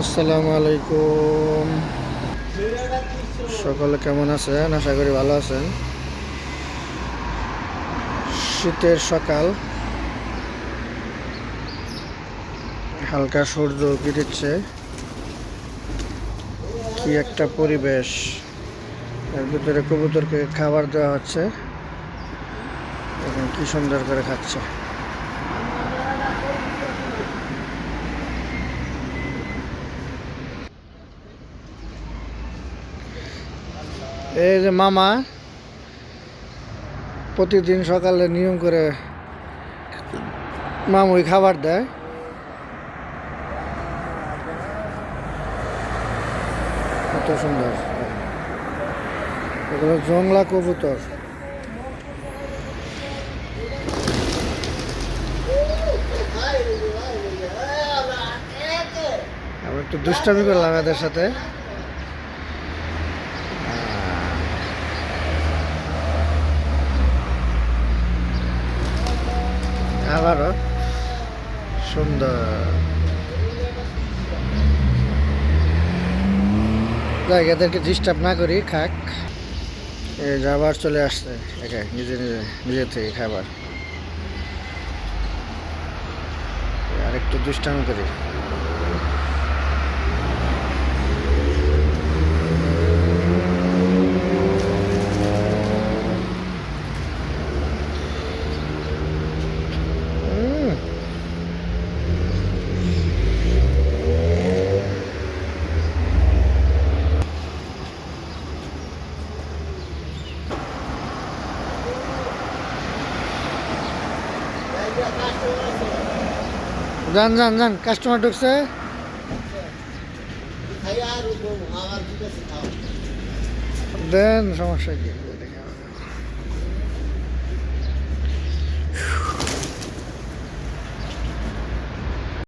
আসসালামু আলাইকুম। সকলে কেমন আছেন? আশা করি ভালো আছেন। শীতের সকাল। হালকা সূর্য উঁকি দিচ্ছে। কি একটা পরিবেশ। এর ভিতরে কবুতরকে খাবার দেওয়া হচ্ছে। এখন কি সুন্দর করে খাচ্ছে। এই যে মামা প্রতিদিন সকালে নিয়ম করে মামুই খাবার দেয়। কত সুন্দর। এগুলো জংলা কবুতর। একটু দুষ্টামি করলাম এদের সাথে। আবারও সুন্দর। এদেরকে ডিস্টার্ব না করি, খাক। এই যে আবার চলে আসছে। একে নিজে নিজে নিজে থেকে খাবার। আর একটু দুষ্টামি করি। যান যান যান কাস্টমার ঢুকছে। দেন সমস্যা কি?